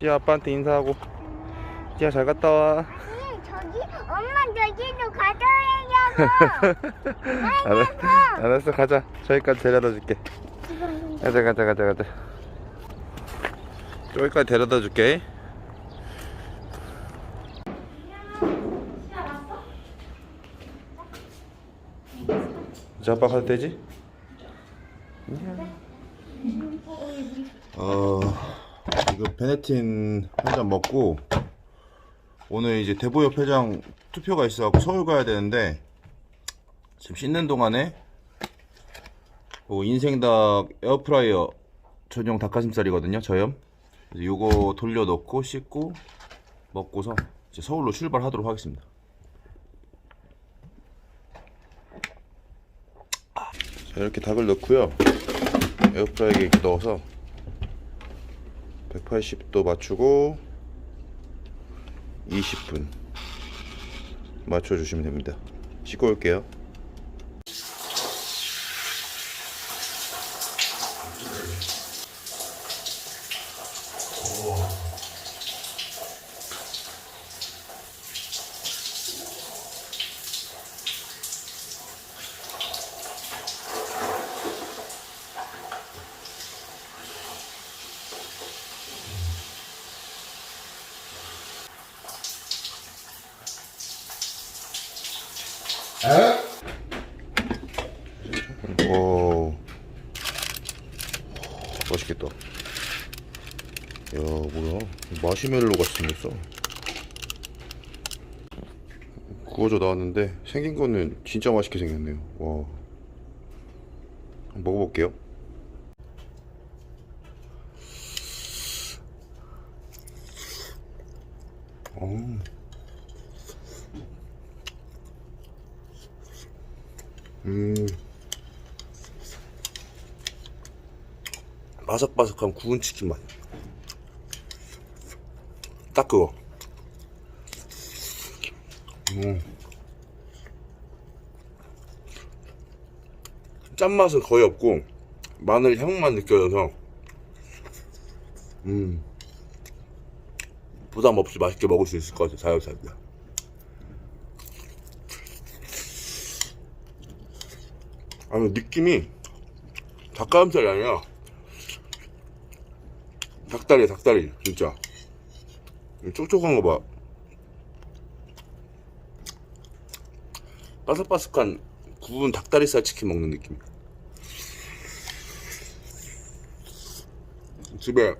찌야 아빠한테 인사하고. 찌야 잘 갔다 와. 저기 엄마 저기도 가져야냐고. 알았, 알았어 가자. 저기까지 데려다 줄게. 가자 가자 가자 가자. 저기까지 데려다 줄게. 이제 아빠 가도 되지? 어 이거 베네틴 한 잔 먹고 오늘 이제 대보협 회장 투표가 있어갖고 서울 가야 되는데 지금 씻는 동안에 그 인생닭 에어프라이어 전용 닭가슴살이거든요 저염. 요거 돌려놓고 씻고 먹고서 이제 서울로 출발하도록 하겠습니다. 자 이렇게 닭을 넣고요. 에어프라이기에 넣어서 180도 맞추고 20분 맞춰주시면 됩니다. 씻고 올게요 맛있겠다. 야 뭐야? 마시멜로 같이 생겼어. 구워져 나왔는데 생긴 거는 진짜 맛있게 생겼네요. 와. 먹어볼게요. 음. 음. 바삭바삭한 구운 치킨 맛. 딱 그거. 음. 짠맛은 거의 없고, 마늘 향만 느껴져서, 음. 부담 없이 맛있게 먹을 수 있을 것 같아요, 자유살이다. 아니, 느낌이 닭가슴살이 아니라, 닭다리 닭다리 진짜. 이 촉촉한 거 봐. 바삭바삭한 구운 닭다리살 치킨 먹는 느낌. 집에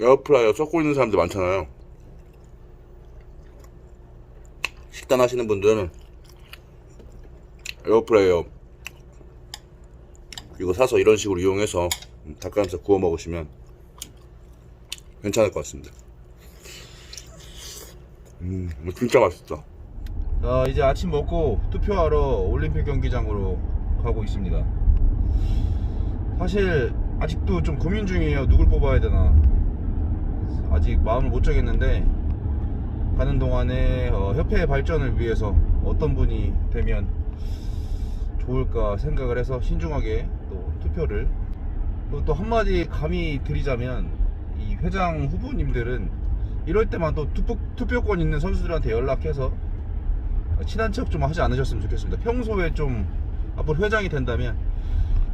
에어프라이어 썩고 있는 사람들 많잖아요. 식단 하시는 분들은 에어프라이어 이거 사서 이런 식으로 이용해서 닭가슴살 구워 먹으시면 괜찮을 것 같습니다. 음, 이거 진짜 맛있다. 자 이제 아침 먹고 투표하러 올림픽 경기장으로 가고 있습니다 사실 아직도 좀 고민 중이에요 누굴 뽑아야 되나 아직 마음을 못 정했는데 가는 동안에 어, 협회 발전을 위해서 어떤 분이 되면 좋을까 생각을 해서 신중하게 또 투표를 또, 또 한마디 감히 드리자면 이 회장 후보님들은 이럴 때만 또 투표, 투표권 있는 선수들한테 연락해서 친한 척 좀 하지 않으셨으면 좋겠습니다. 평소에 좀 앞으로 회장이 된다면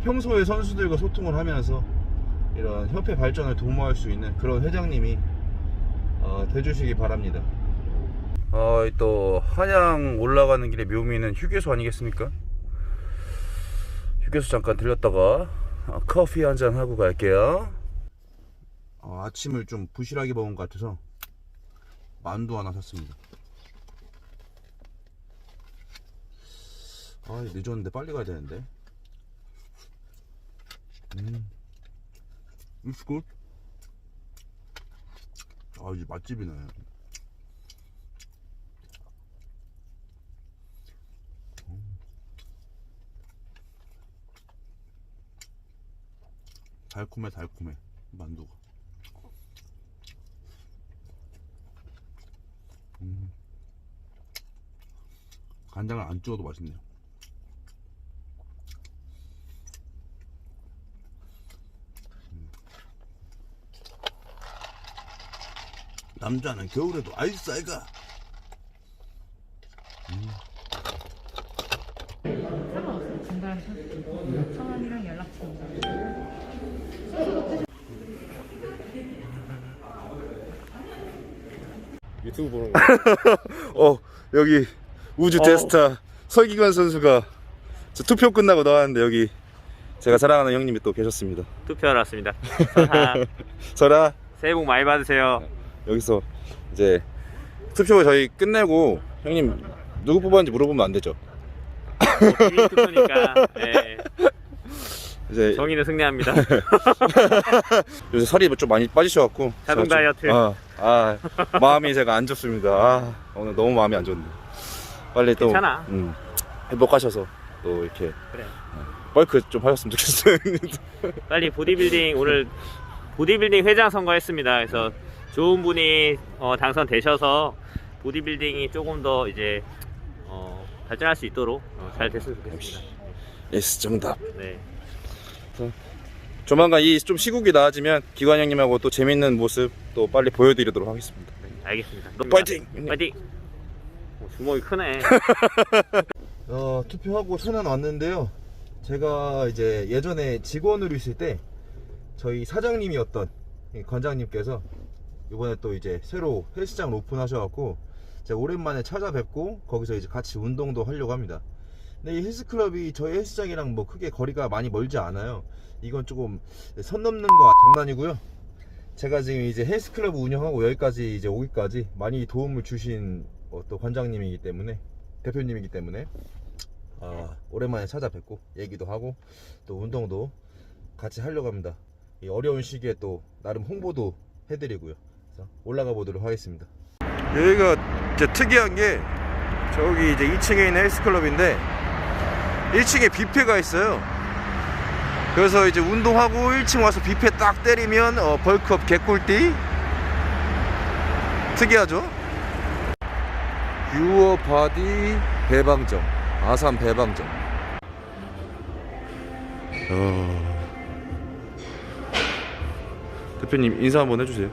평소에 선수들과 소통을 하면서 이런 협회 발전을 도모할 수 있는 그런 회장님이 어, 돼주시기 바랍니다. 어, 또 한양 올라가는 길에 묘미는 휴게소 아니겠습니까? 휴게소 잠깐 들렸다가 어, 커피 한 잔 하고 갈게요. 어, 아침을 좀 부실하게 먹은 것 같아서 만두 하나 샀습니다. 아 늦었는데 빨리 가야 되는데 음 It's good 아 이제 맛집이네 음. 달콤해 달콤해 만두가 간장을 안 찍어도 맛있네요 남자는 겨울에도 아이스 아이가. 상관없어요. 중간. 유튜브 보는 거. 어 여기 우주 어. 대스타 설기관 선수가 저 투표 끝나고 나왔는데 여기 제가 사랑하는 형님이 또 계셨습니다. 투표하러 왔습니다. 설아 새해 복 많이 받으세요. 여기서 이제 투표 저희 끝내고 형님 누구 뽑았는지 물어보면 안 되죠? 비밀 투표니까 예, 이제 정의는 승리합니다. 요새 살이 좀 많이 빠지셔갖고 자동 제가 좀- 다이어트. 아, 아, 마음이 제가 안 좋습니다. 아, 오늘 너무 마음이 안 좋네. 빨리 또 괜찮아. 음, 회복하셔서 또 이렇게 그래. 벌크 좀 하셨으면 좋겠어요. 빨리 보디빌딩 오늘 보디빌딩 회장 선거했습니다. 그래서 좋은 분이 어, 당선되셔서 보디빌딩이 조금 더 이제 어, 발전할 수 있도록 어, 잘 됐으면 좋겠습니다. 예스 정답. 네. 조만간 이 좀 시국이 나아지면 기관 형님하고 또 재밌는 모습 또 빨리 보여드리도록 하겠습니다. 알겠습니다. 파이팅! 파이팅! 오, 주먹이 크네. 어, 투표하고 천안 왔는데요. 제가 이제 예전에 직원으로 있을 때 저희 사장님이었던 이 관장님께서 이번에 또 이제 새로 헬스장을 오픈하셔갖고 제가 오랜만에 찾아뵙고 거기서 이제 같이 운동도 하려고 합니다. 근데 이 헬스클럽이 저희 헬스장이랑 뭐 크게 거리가 많이 멀지 않아요. 이건 조금 선 넘는 거 장난이고요. 제가 지금 이제 헬스클럽 운영하고 여기까지 이제 오기까지 많이 도움을 주신 어, 또 관장님이기 때문에 대표님이기 때문에 아, 오랜만에 찾아뵙고 얘기도 하고 또 운동도 같이 하려고 합니다. 이 어려운 시기에 또 나름 홍보도 해드리고요. 올라가 보도록 하겠습니다. 여기가 이제 특이한 게 저기 이제 2층에 있는 헬스클럽인데 1층에 뷔페가 있어요. 그래서 이제 운동하고 1층 와서 뷔페 딱 때리면 어, 벌크업 개꿀띠 특이하죠? 유어 바디 배방점 아산 배방점 어... 대표님 인사 한번 해주세요.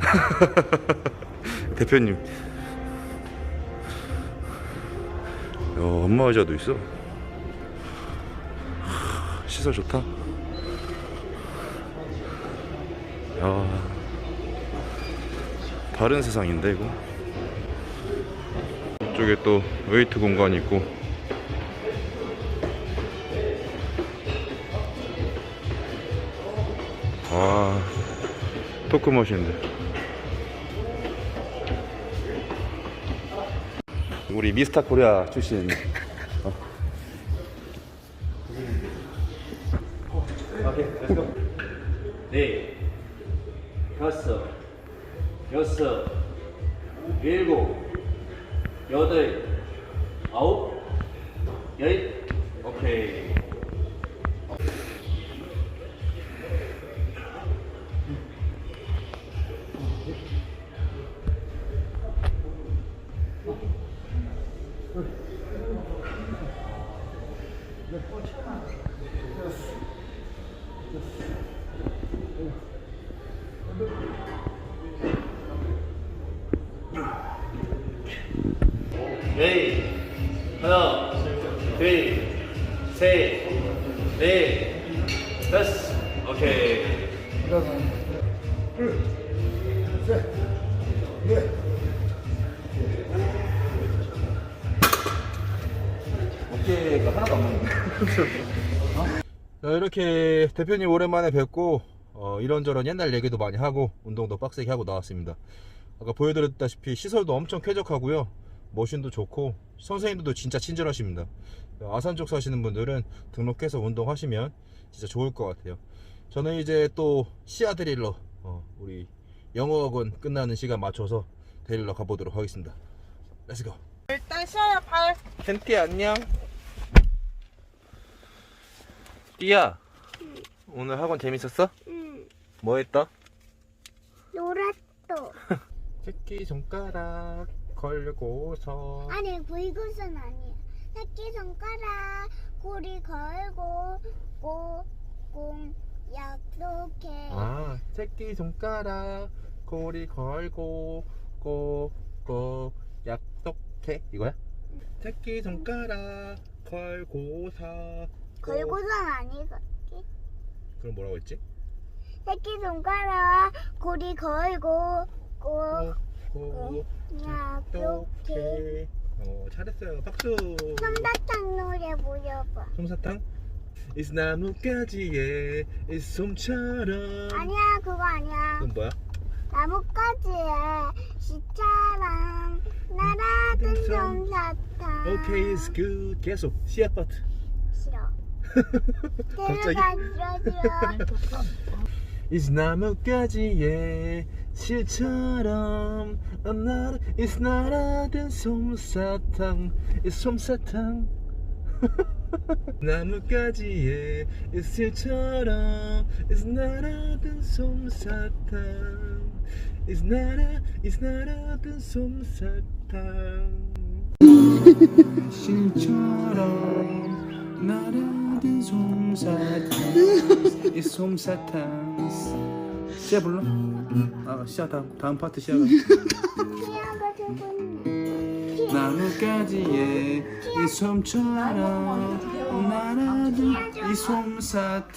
대표님. 야, 엄마 의자도 있어? 하, 시설 좋다. 야. 다른 세상인데 이거 이쪽에 또 웨이트 공간이 있고. 아 토크 머신들. 우리 미스터 코리아 출신. 어. 네, 다섯, 여섯, 일곱, 여덟, 아홉, 열. 오 네, 하나, 둘, 셋, 넷, 다섯. 오케이. 어깨가 하나도 안. 자, 이렇게 대표님 오랜만에 뵙고 어, 이런저런 옛날 얘기도 많이 하고 운동도 빡세게 하고 나왔습니다. 아까 보여드렸다시피 시설도 엄청 쾌적하고요. 머신도 좋고 선생님들도 진짜 친절하십니다. 아산 쪽 사시는 분들은 등록해서 운동하시면 진짜 좋을 것 같아요. 저는 이제 또 시야 드릴러 어, 우리 영어학원 끝나는 시간 맞춰서 데리러 가보도록 하겠습니다. 렛츠고. 일단 시아야 발. 켄티 안녕. 띠야. 오늘 학원 재밌었어? 응. 뭐 했다? 놀았어. 새끼 손가락 걸고서 아니 보이고선 아니야. 새끼 손가락 꼬리 걸고 꼬공 약속해. 아 새끼 손가락 고리 걸고 꼬꼬 약독해 이거야? 새끼 손가락 걸고서 걸고선 아니겠지? 그럼 뭐라고 했지? 새끼 손가락 고리 걸고 꼭꼬 꼬 약속해. 약독해 어 잘했어요. 박수. 솜사탕 노래 불러봐. 솜사탕? 이 나뭇가지에 이 솜처럼. 아니야 그거 아니야. 그건 뭐야? 나뭇가지에 시처럼 날아든 솜사탕. 오케이 is good. 계속. 씨앗밭 싫어. 갑자기? 데려가 싫 어이 나뭇가지에 실처럼 날 is 날아든 솜사탕. 이 솜사탕. 나뭇가지에 이 실처럼 is 날아든 솜사탕. Is 날아 is 날아든 솜사탕. 실처럼 날아든 솜사탕 이 솜사탕 시아 불러? 아 시아 다음 다음 파트 시아가 나뭇가지에 이 솜처럼 날아든 이 솜사탕